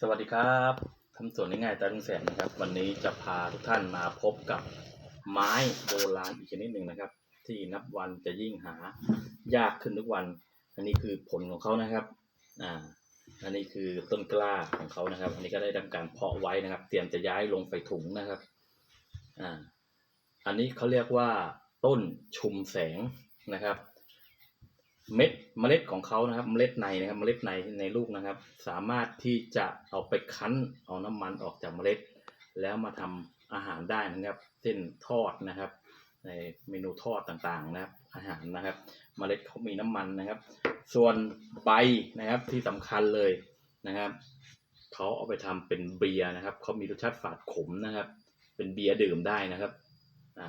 สวัสดีครับทำสวนง่ายๆตาลุงแสนนะครับ วันนี้จะพาทุกท่านมาพบกับไม้โบราณอีกชนิดหนึ่งนะครับ ที่นับวันจะยิ่งหายากขึ้นทุกวัน อันนี้คือผลของเขานะครับอ่าอันนี้คือต้นกล้าของเขานะครับ อันนี้ก็ได้ทำการเพาะไว้นะครับ เตรียมจะย้ายลงใส่ถุงนะครับอ่าอันนี้เขาเรียกว่าต้นชุมแสงนะครับ เม็ดเมล็ดของเขานะครับ เมล็ดในนะครับ เมล็ดในในลูกนะครับ สามารถที่จะเอาไปคั้นเอาน้ำมันออกจากเมล็ด แล้วมาทำอาหารได้นะครับเช่นทอดนะครับ ในเมนูทอดต่างๆนะครับ อาหารนะครับ เมล็ดเขามีน้ำมันนะครับ ส่วนใบนะครับที่สำคัญเลยนะครับเขาเอาไปทำเป็นเบียร์นะครับเขามีรสชาติฝาดขมนะครับ เป็นเบียร์ดื่มได้นะครับ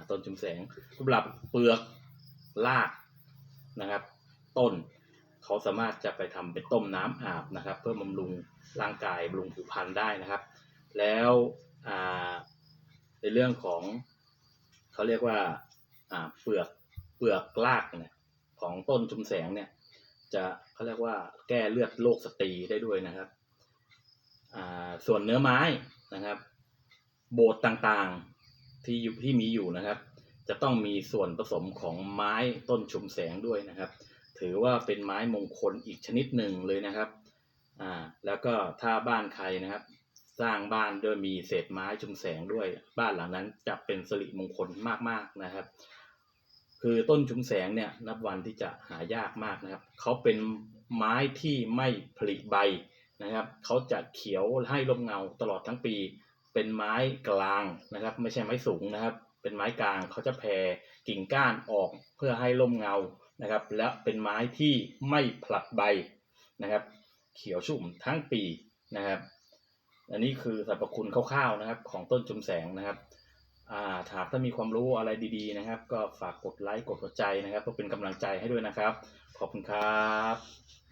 ต้นชุมแสงสำหรับเปลือกรากนะครับ ต้น เขาสามารถจะไปทำเป็นต้มน้ำอาบนะครับ เพื่อบำรุงร่างกายบำรุงผิวพรรณได้นะครับ แล้วในเรื่องของเขาเรียกว่าเปลือกเปลือกรากเนี่ยของต้นชุมแสงเนี่ยจะเขาเรียกว่าแก้เลือดโรคสตรีได้ด้วยนะครับส่วนเนื้อไม้นะครับ โบสถ์ต่างๆที่อยู่ที่มีอยู่นะครับ จะต้องมีส่วนผสมของไม้ต้นชุมแสงด้วยนะครับ ถือว่าเป็นไม้มงคลอีกชนิดหนึ่งเลยนะครับอ่าแล้วก็ถ้าบ้านใครนะครับ สร้างบ้านด้วยมีเศษไม้ชุมแสงด้วยบ้านหลังนั้นจะเป็นสิริมงคลมากๆนะครับ คือต้นชุมแสงเนี่ยนับวันที่จะหายากมากนะครับเขาเป็นไม้ที่ไม่ผลิใบนะครับเขาจะเขียวให้ร่มเงาตลอดทั้งปี เป็นไม้กลางนะครับ ไม่ใช่ไม้สูงนะครับ เป็นไม้กลางเขาจะแผ่กิ่งก้านออกเพื่อให้ร่มเงา นะครับ และเป็นไม้ที่ไม่ผลัดใบนะครับ เขียวชุ่มทั้งปีนะครับ อันนี้คือสรรพคุณคร่าวๆนะครับ ของต้นชุมแสงนะครับอ่าถากถ้ามีความรู้อะไรดีๆนะครับ ก็ฝากกดไลค์กดหัวใจนะครับเพื่อเป็นกำลังใจให้ด้วยนะครับ ขอบคุณครับ